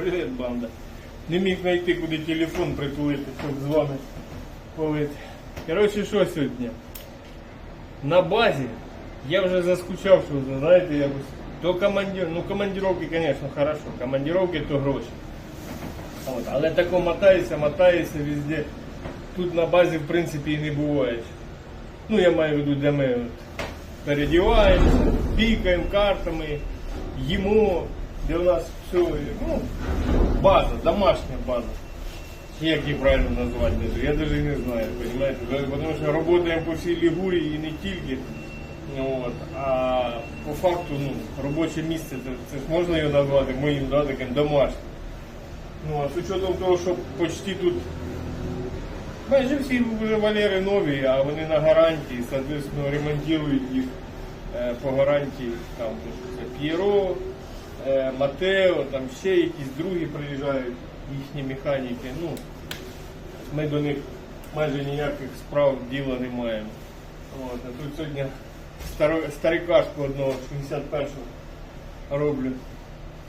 Привіт, банда. Не міг знайти, куди телефон притулити, щоб з вами полити. Коротше, що сьогодні? На базі я вже заскучав, що знаєте, якось. То командир, ну командировки, звісно, хорошо. Командировки то гроші. От, але тако мотаєшся, мотаєшся везде. Тут на базі, в принципі, і не буває. Ну, я маю в виду, ми от, передіваємося, пікаємо картами, їмо, де у нас все, ну, база, домашня база. Як її правильно назвати, я навіть не знаю, понимаете? Тому що працюємо по всій Лігурії і не тільки. Ну, От, а по факту, ну, робоче місце, це, це ж можна його назвати моїм да, таким домашнім. Ну, а з учетом того, що почти тут майже всі вже валери нові, а вони на гарантії, соответственно, ремонтують їх е, по гарантії. Там П'єро, Матео, там ще якісь другі приїжджають, їхні механіки. Ну, ми до них майже ніяких справ діла не маємо. От, а тут сьогодні старо- старикашку одного 61-го роблю.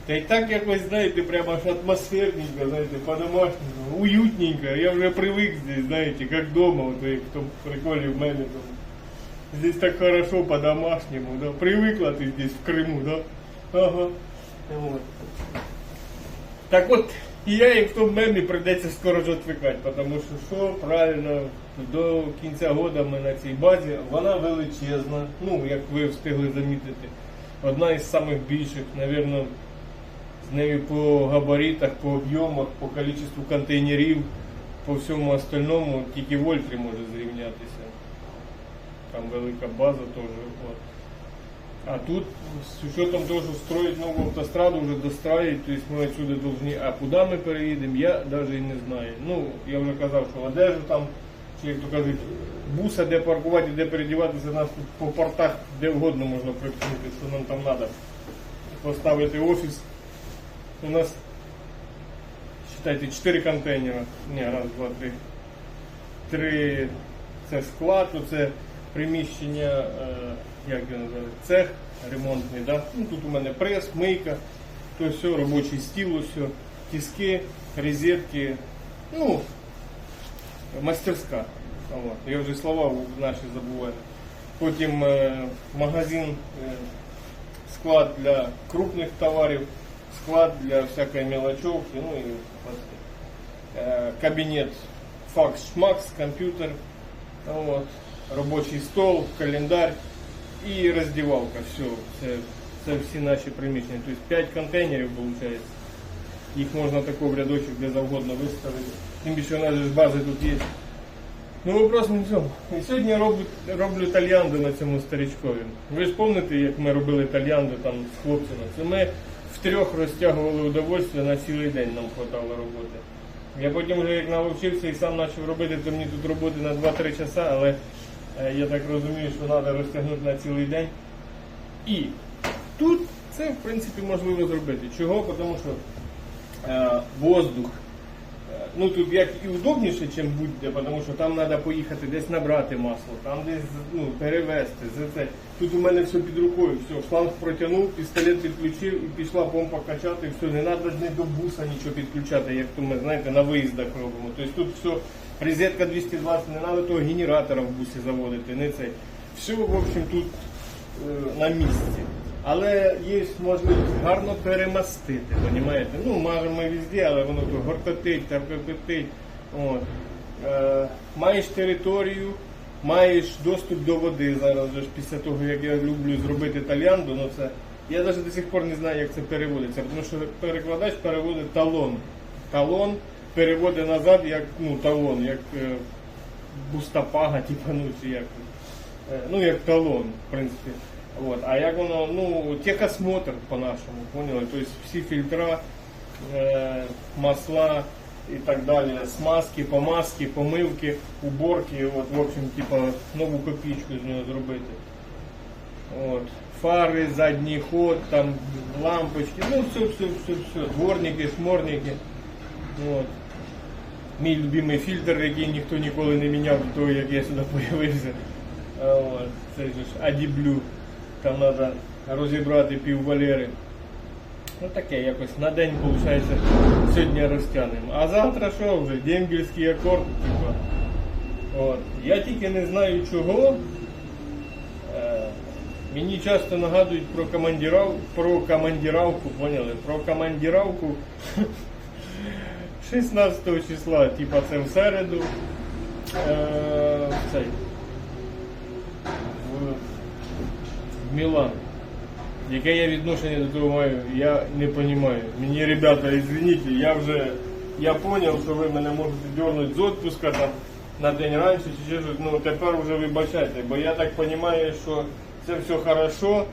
Та й так якось, знаєте, прямо аж атмосферненько, знаєте, по-домашньому, уютненько. Я вже привик здесь, знаєте, як вдома, от як в тому приколі в мене там. Здесь так хорошо по-домашнему, да. Привыкла ты здесь в Крыму, да? Ага. Вот. Так от, і я як в тому мемі прийдеться скоро ж відвикати, тому що що правильно, до кінця года ми на цій базі, вона величезна, ну, як ви встигли замітити, одна із самих більших, напевно, з нею по габаритах, по об'ємах, по кількості контейнерів, по всьому остальному, тільки Вольтрі може зрівнятися. Там велика база теж. От. А тут, с учетом того, что строить новую автостраду, уже достраивать, то есть мы отсюда должны, а куда ми переїдемо, я даже і не знаю. Ну, я вже казав, що одежу там, чи як то кажуть, буса, де паркувати, де передіватися, нас тут по портах де вгодно можна припнути, що нам там треба. Поставити офіс. У нас, считайте, 4 контейнера. Ні, раз, два, три. Три це склад, це приміщення, е, як його називають, цех ремонтний. Да? Ну, тут у мене прес, мийка, то все, робочий стіл, все, тіски, розетки, ну, мастерська. Я вже слова наші забуваю. Потім е, магазин, е, склад для крупних товарів, склад для всякої мелочевки, ну і кабінет факс-шмакс, комп'ютер, от, робочий стол, календар і роздівалка. Все, це, це всі наші приміщення. Тобто 5 контейнерів виходить. Їх можна тако в рядочок де завгодно виставити. Тим більше у нас ж бази тут є. Ну вопрос не в цьому. І сьогодні роблю, роблю тальянду на цьому старичкові. Ви ж пам'ятаєте, як ми робили тальянду там з хлопцями? Це ми втрьох розтягували удовольствие на цілий день нам хватало роботи. Я потім вже як навчився і сам почав робити, то мені тут роботи на 2-3 часа, але я так розумію, що треба розтягнути на цілий день. І тут це в принципі можливо зробити. Чого? Тому що е, воздух. Е, Ну тут як і удобніше, ніж будь-де, тому що там треба поїхати десь набрати масло, там десь ну, перевезти. За це. Тут у мене все під рукою, все, шланг протягнув, пістолет підключив і пішла помпа качати, все, не треба ні до буса нічого підключати, як то ми знаєте, на виїздах робимо. Тобто тут все, розетка 220, не треба того генератора в бусі заводити, не цей. Все, в общем, тут е, на місці. Але є можливість гарно перемастити, розумієте? Ну, мажемо везде, але воно тут гортотить, таркотить. Е, маєш територію, маєш доступ до води зараз, же ж після того, як я люблю зробити тальянду, ну це. Я навіть до сих пор не знаю, як це переводиться, тому що перекладач переводить талон. Талон переводить назад як ну, талон, як е, бустапага, типа, ну, чи як. Е, Ну, як талон, в принципі. От. А як воно, ну, техосмотр по-нашому, поняли? Тобто всі фільтра, е, масла і так далі, смазки, помазки, помивки, уборки, от, в общем, типа, нову копійку з нього зробити. От. Фари, задній ход, там лампочки, ну все, все, все, все. Дворники, шморники. От. Мій любимий фільтр, який ніхто ніколи не міняв до того, як я сюди з'явився. Це ж Адіблю. Там треба розібрати пів валери. Ну таке якось на день, виходить, сьогодні розтягнемо. А завтра що вже? Дембільський акорд, типа. От. Я тільки не знаю чого. Е, мені часто нагадують про командирав, про командировку, поняли? Про командировку 16 числа, типа це в середу. Е, цей. В, в Мілан. Яке я відношення до того маю, я не розумію. Мені, ребята, извините, я вже я поняв, що ви мене можете дернути з отпуска там на день раніше чи ще щось. Ну тепер вже вибачайте, бо я так розумію, що це все хорошо,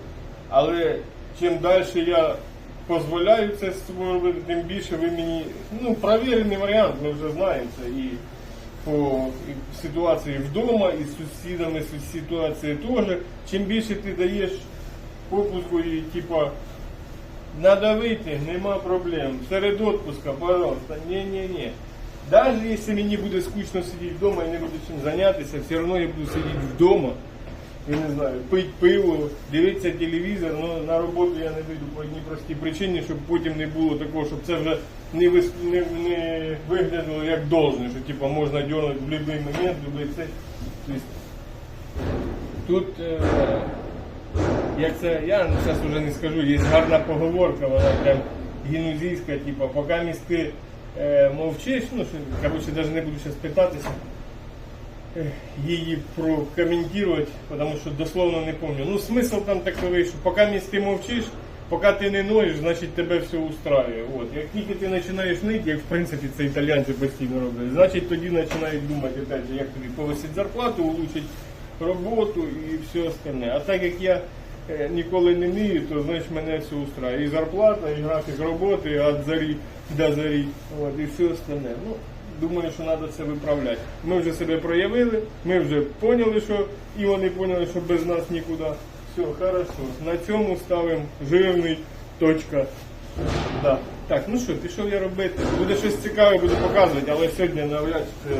але чим далі я дозволяю це з тим більше ви мені. Ну, провірений варіант, ми вже знаємо це і по ситуації вдома, і з сусідами з ситуації теж. Чим більше ти даєш попуску і типа надо вийти, нема проблем. Серед отпуска, пожалуйста. Не-не-не. Даже если мені буде скучно сидіти вдома і не буду чим зайнятися, все одно я буду сидіти вдома. Я не знаю, пити пиво, дивитися телевізор, але на роботу я не вийду по одній простій причині, щоб потім не було такого, щоб це вже не, вис... не, не виглянуло як должне, що типу, можна дернути в будь-який момент, в будь-який цей. Тобто, тут е, як це, я зараз вже не скажу, є гарна поговорка, вона прям гінузійська, типу, поки місти е, мовчиш, ну, коротше, навіть не буду зараз питатися її прокоментувати, тому що дословно не пам'ятаю. Ну, смисл там такий, що поки місти мовчиш, поки ти не ноєш, значить тебе все устраює. От. Як тільки ти починаєш нити, як в принципі це італійці постійно роблять, значить тоді починають думати, опять же, як тобі повисить зарплату, улучшить роботу і все остальне. А так як я е, ніколи не мію, то значить мене все устраює. І зарплата, і графік роботи, і від зарі до зарі. От, і все остальне. Ну, думаю, що треба це виправляти. Ми вже себе проявили, ми вже поняли, що і вони поняли, що без нас нікуди. Все, хорошо. На цьому ставимо жирний точка. Да. Так, ну що, пішов я робити. Буде щось цікаве, буду показувати, але сьогодні навряд чи це.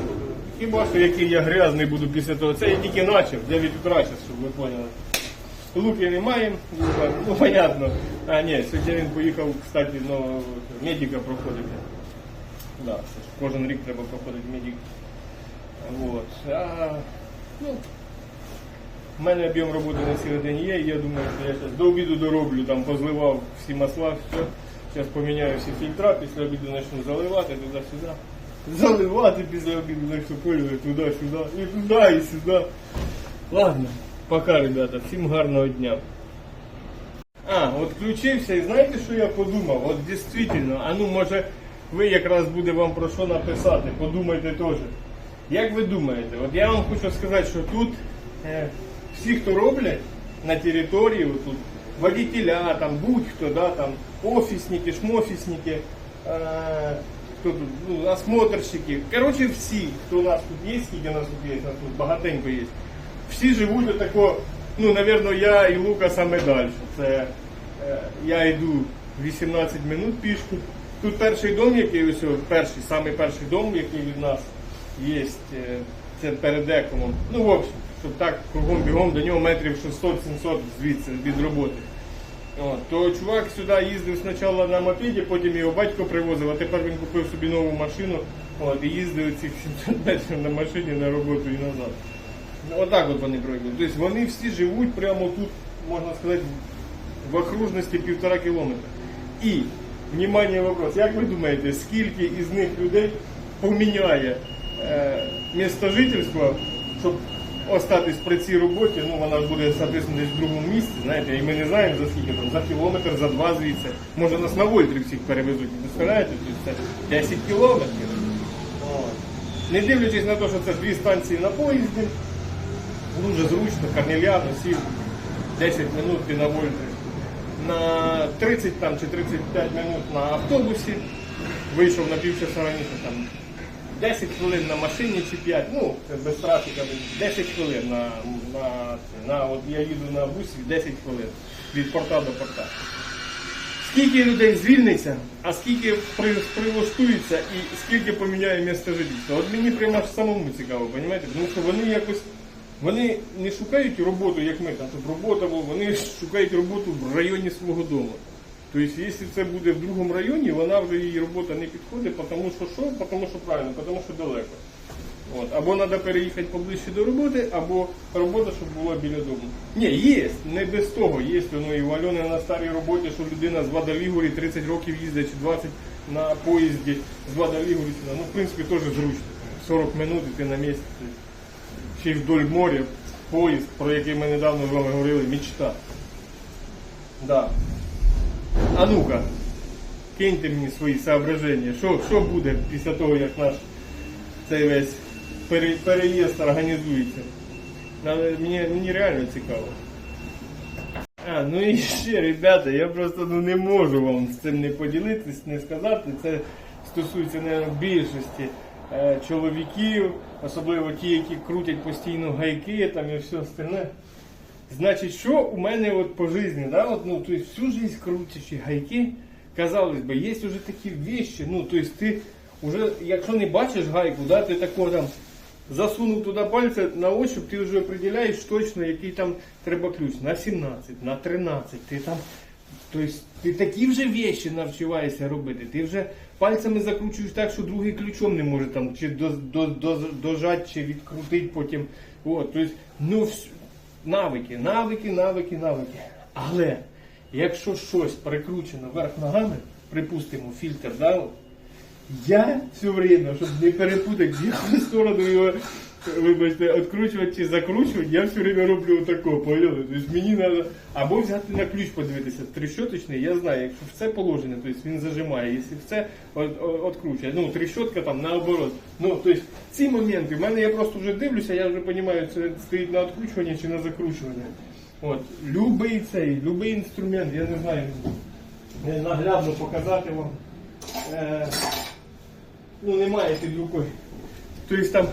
Хіба що який я грязний буду після того. Це я тільки почав, 9 утра зараз, щоб ви поняли. Луки не маємо, ну понятно. А, ні, сьогодні він поїхав, кстати, ну, медика проходити. Да, кожен рік треба проходити медик. Вот. А, ну, в мене об'єм роботи на цілий день є, і я думаю, що я зараз до обіду дороблю, там позливав всі масла, все. Зараз поміняю всі фільтра, після обіду почну заливати туди-сюди. Заливати після обіду почну пильнути туди-сюди, і туди, і сюди. Ладно, пока, ребята, всім гарного дня. А, от включився і знаєте, що я подумав? От дійсно, а ну може ви якраз буде вам про що написати, подумайте теж. Як ви думаєте, от я вам хочу сказати, що тут е, всі, хто роблять на території, тут водителя, там будь-хто, да, там офісники, шмофісники, е, хто тут, ну, осмотрщики. Коротше, всі, хто у нас тут є, скільки нас тут є, у нас тут багатенько є. Всі живуть отако, ну, напевно, я і Лука саме далі. Це е, я йду 18 минут пішки. Тут перший дом, який ось, перший, самий перший дом, який від нас є, е, це перед екомом. Ну, в общем, щоб так кругом бігом до нього метрів 600-700 звідси від роботи. От, то чувак сюди їздив спочатку на мопеді, потім його батько привозив, а тепер він купив собі нову машину от, і їздив цих 700 метрів на машині на роботу і назад. Ну, Отак от вони пройдуть. Тобто вони всі живуть прямо тут, можна сказати, в окружності півтора кілометра. І, внимание, вопрос, як ви думаєте, скільки із них людей поміняє е, місто жительства, щоб остатись при цій роботі, ну вона буде, соответственно, в другому місці, знаєте, і ми не знаємо за скільки там, за кілометр, за два звідси. Може нас на Вольтрі всіх перевезуть, представляєте? Тобто це 10 кілометрів. Не дивлячись на те, що це дві станції на поїзді, дуже зручно, Корнеляно, сів 10 минут ти на Вольтрі. На 30 там, чи 35 минут на автобусі, вийшов на півчаса раніше, там 10 хвилин на машині чи 5, ну, це без трафіка, 10 хвилин на, на, на от я їду на бусі 10 хвилин від порта до порта. Скільки людей звільниться, а скільки при, прилаштується і скільки поміняє місце жительства. От мені прямо самому цікаво, розумієте? Тому що вони якось вони не шукають роботу, як ми там, робота була, вони шукають роботу в районі свого дому. Тобто, якщо це буде в другому районі, вона вже її робота не підходить, тому що що? Тому що правильно, тому що далеко. От. Або треба переїхати поближче до роботи, або робота, щоб була біля дому. Ні, є, не без того. Є воно і в Альони на старій роботі, що людина з Вадалігорі 30 років їздить чи 20 на поїзді з Вадалігорі сюди. Ну, в принципі, теж зручно. 40 минут і ти на місці. Ще й вдоль моря, поїзд, про який ми недавно з вами говорили, мечта. Да. А ну-ка, киньте мені свої соображення. Що, що буде після того, як наш цей весь пере- переїзд організується? Мені, мені реально цікаво. А, ну і ще, ребята, я просто ну, не можу вам з цим не поділитись, не сказати. Це стосується не більшості чоловіків, особливо ті, які крутять постійно гайки там і все остальне. Значить, що у мене от по житті, да, от, ну, то всю жизнь крутячи гайки, казалось би, є вже такі вещи, ну, то ти вже, якщо не бачиш гайку, да, ти такого там засунув туди пальця на ощупь, ти вже определяєш точно, який там треба ключ. На 17, на 13, ти там. Тобто ти такі вже вещі навчаєшся робити. Ти вже пальцями закручуєш так, що другий ключом не може там чи до, до, до, дожати, чи відкрутити потім. От, тобто, ну, вс- навики, навики, навики, навики. Але якщо щось прикручено вверх ногами, припустимо, фільтр, да, я все время, щоб не перепутати, в сторону його, вибачте, відкручувати чи закручувати, я все время роблю отако, поняли? Тобто мені треба або взяти на ключ подивитися, трещоточний, я знаю, якщо в це положення, тобто він зажимає, якщо в це відкручує. Ну, трещотка там наоборот. Ну, тобто ці моменти, в мене я просто вже дивлюся, я вже розумію, це стоїть на відкручування чи на закручування. От, любий цей, любий інструмент, я не знаю, наглядно показати вам. Е, ну немає під рукою. Тобто там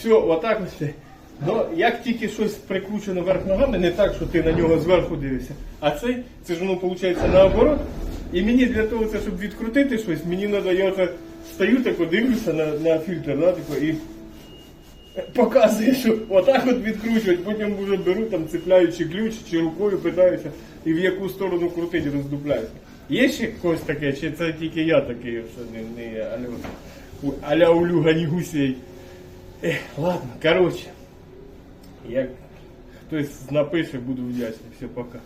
все отак ось. Ну, як тільки щось прикручено вверх ногами, не так, що ти на нього зверху дивишся. А це, це ж воно виходить наоборот. І мені для того, це, щоб відкрутити щось, мені треба, я оце стою тако, дивлюся на, на фільтр, да, тако, і показує, що отак от відкручувати, потім вже беру, там цепляю чи ключ, чи рукою питаюся, і в яку сторону крутить, роздупляюся. Є ще когось таке, чи це тільки я такий, що не, не аля, у- аля Улюга, ні гусей. Ех, ладно, короче. Я хтось напише, буду вдячний. Все, пока.